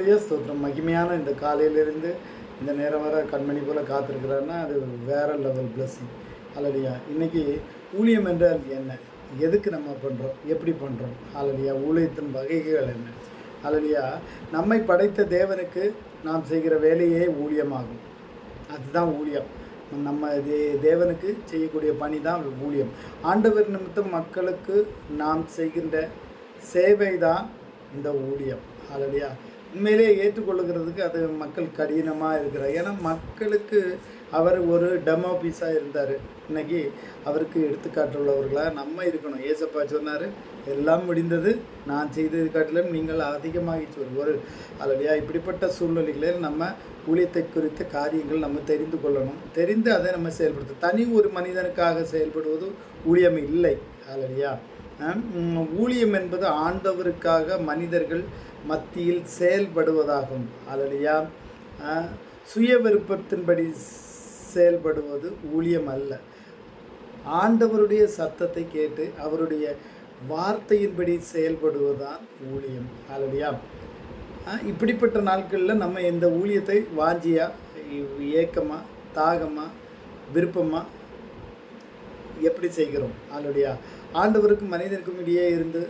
ஐயா ஸ்தோத்திரம். மகிமையான இந்த காலையிலிருந்து இந்த நேரம் வர கண்மணி போல் காத்திருக்கிறாருன்னா அது வேற லெவல் பிளஸ்ஸிங் அலடியா இன்னைக்கு ஊழியம் என்றால் என்ன? எதுக்கு நம்ம பண்ணுறோம் எப்படி பண்ணுறோம் அலடியா ஊழியத்தின் வகைகள் என்ன? அலடியா நம்மை படைத்த தேவனுக்கு நாம் செய்கிற வேலையே ஊழியமாகும். அதுதான் ஊழியம். நம்ம தே தேவனுக்கு செய்யக்கூடிய பணி தான் ஊழியம். ஆண்டவர் நிமித்தம் மக்களுக்கு நாம் செய்கின்ற சேவை தான் இந்த ஊழியம். அலடியா உண்மையிலே ஏற்றுக்கொள்ளுகிறதுக்கு அது மக்கள் கடினமாக இருக்கிறார். ஏன்னா மக்களுக்கு அவர் ஒரு டெமோ பீஸாக இருந்தார். இன்னைக்கு அவருக்கு எடுத்துக்காட்டுள்ளவர்களாக நம்ம இருக்கணும். ஏசப்பா சொன்னார் எல்லாம் முடிந்தது நான் செய்தது காட்டிலும் நீங்கள் அதிகமாகி சொல் ஒரு அல்லையா இப்படிப்பட்ட சூழ்நிலைகளில் நம்ம ஊழியத்தை குறித்த காரியங்கள் நம்ம தெரிந்து கொள்ளணும். தெரிந்து அதை நம்ம செயல்படுத்த தனி ஒரு மனிதனுக்காக செயல்படுவது ஊழியம் இல்லை. அல்லையா ஊழியம் என்பது ஆண்டவருக்காக மனிதர்கள் மத்தியில் செயல்படுவதாகும். அல்லையா? சுய விருப்பத்தின்படி செயல்படுவது ஊழியம் அல்ல. ஆண்டவருடைய சத்தத்தை கேட்டு அவருடைய வார்த்தையின்படி செயல்படுவதுதான் ஊழியம். அல்லையா? இப்படிப்பட்ட நாட்களில் நம்ம இந்த ஊழியத்தை வாஞ்சியாக ஏக்கமாக தாகமாக விருப்பமாக எப்படி செய்கிறோம்? ஆளுடையா ஆண்டவருக்கும் மனிதனுக்கும் இடையே இருந்து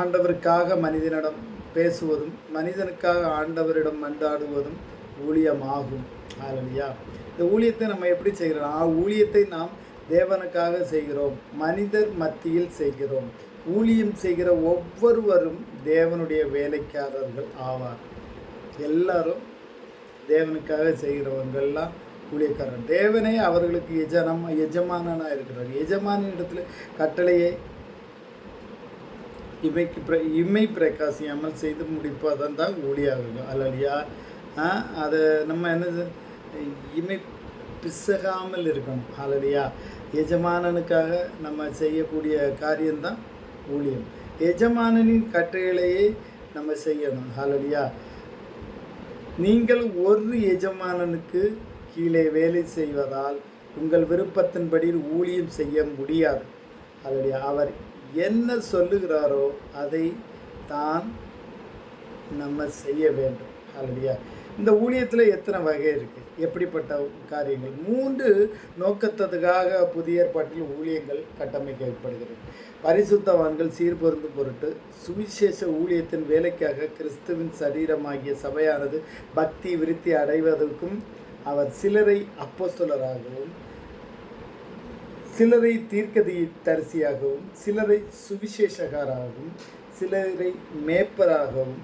ஆண்டவருக்காக மனிதனிடம் பேசுவதும் மனிதனுக்காக ஆண்டவரிடம் மன்றாடுவதும் ஊழியமாகும். ஆளுடையா இந்த ஊழியத்தை நம்ம எப்படி செய்கிறோம்? ஆ ஊழியத்தை நாம் தேவனுக்காக செய்கிறோம். மனிதர் மத்தியில் செய்கிறோம். ஊழியம் செய்கிற ஒவ்வொருவரும் தேவனுடைய வேலைக்காரர்கள் ஆவார். எல்லாரும் தேவனுக்காக செய்கிறவங்கெல்லாம் ஊழியக்காரன் தேவனே அவர்களுக்கு எஜனம் எஜமானனாக இருக்கிறார். எஜமான இடத்துல கட்டளையை இமைக்கு பிர இமை பிரகாசியாமல் செய்து முடிப்பதான் தான் ஊழியாகும் அல்லையா அதை நம்ம என்னது? இமை பிசகாமல் இருக்கணும். அல்லையா எஜமானனுக்காக நம்ம செய்யக்கூடிய காரியம்தான் ஊழியம். எஜமானனின் கட்டளையை நம்ம செய்யணும். ஹாலடியா நீங்கள் ஒரு எஜமானனுக்கு கீழே வேலை செய்வதால் உங்கள் விருப்பத்தின்படி ஊழியம் செய்ய முடியாது. ஹலடியா அவர் என்ன சொல்லுகிறாரோ அதை தான் நம்ம செய்ய வேண்டும். ஹலடியா இந்த ஊழியத்தில் எத்தனை வகை இருக்குது எப்படிப்பட்ட காரியங்கள்? மூன்று நோக்கத்ததுக்காக புதிய ஏற்பாட்டில் ஊழியங்கள் கட்டமைக்கப்படுகிறது. பரிசுத்தவான்கள் சீர்பொருந்தும் பொருட்டு சுவிசேஷ ஊழியத்தின் வேலைக்காக கிறிஸ்துவின் சரீரமாகிய சபையானது பக்தி விருத்தி அடைவதற்கும் அவர் சிலரை அப்போஸ்தலராகவும் சிலரை தீர்க்கதி தரிசியாகவும் சிலரை சுவிசேஷகராகவும் சிலரை மேப்பராகவும்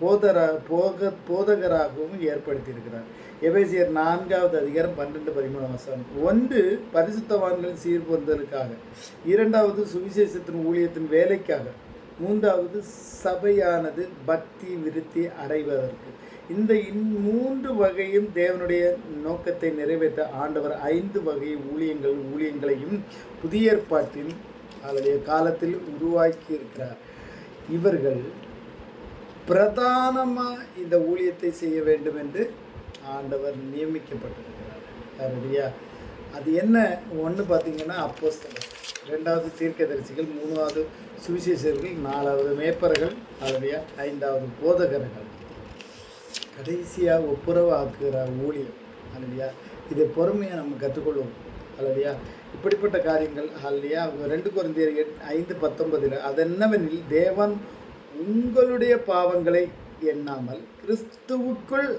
போதரா போக போதகராகவும் ஏற்படுத்தியிருக்கிறார். எபேசியர் நான்காவது அதிகாரம் பன்னெண்டு பதிமூணு வசனம். ஒன்று பரிசுத்தவான்கள் சீர்பொருந்தலுக்காக இரண்டாவது சுவிசேஷத்தின் ஊழியத்தின் வேலைக்காக. மூன்றாவது சபையானது பக்தி விருத்தி அடைவதற்கு. இந்த மூன்று வகையும் தேவனுடைய நோக்கத்தை நிறைவேற்ற ஆண்டவர் ஐந்து வகை ஊழியங்கள் ஊழியங்களையும் புதிய ஏற்பாட்டின் அதனுடைய காலத்தில் உருவாக்கி இருக்கிறார் இவர்கள் பிரதானமாக இந்த ஊழியத்தை செய்ய வேண்டும் என்று ஆண்டவர் நியமிக்கப்பட்டிருக்கிறார். சரியா அது என்ன? ஒன்று பார்த்தீங்கன்னா அப்போஸ்தலர். ரெண்டாவது தீர்க்கதரிசிகள் மூணாவது சுவிசேஷர்கள் நாலாவது மேப்பர்கள் அதனுடைய ஐந்தாவது போதகர்கள். கடைசியாக ஒப்புரவாக்குகிற ஊழியம் அல்லையா? இதை பொறுமையாக நம்ம கற்றுக்கொள்வோம் அல்லையா? இப்படிப்பட்ட காரியங்கள் அல்லையா? ரெண்டு குழந்தையர் ஐந்து பத்தொன்பதில் அதென்னவெனில் தேவன் உங்களுடைய பாவங்களை எண்ணாமல் கிறிஸ்துவுக்குள்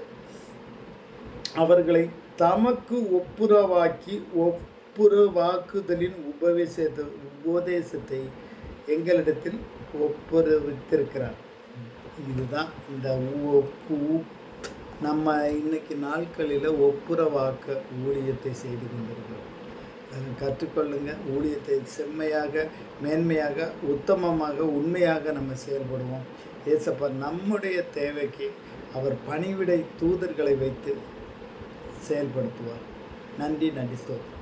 அவர்களை தமக்கு ஒப்புரவாக்கி ஒப்புரவாக்குதலின் உபவேசத்தை உபதேசத்தை எங்களிடத்தில் ஒப்புரவித்திருக்கிறார். இதுதான் இந்த நம்ம இன்னைக்கு நாட்களில் ஒப்புரவாக்க ஊழியத்தை செய்து கொண்டிருக்கிறோம். அதை கற்றுக்கொள்ளுங்க. ஊழியத்தை செம்மையாக மேன்மையாக உத்தமமாக உண்மையாக நம்ம செயல்படுவோம். ஏசப்பா நம்முடைய தேவைக்கு அவர் பணிவிடை தூதர்களை வைத்து செயல்படுத்துவார். நன்றி நன்றி ஸ்தோத்திரம்.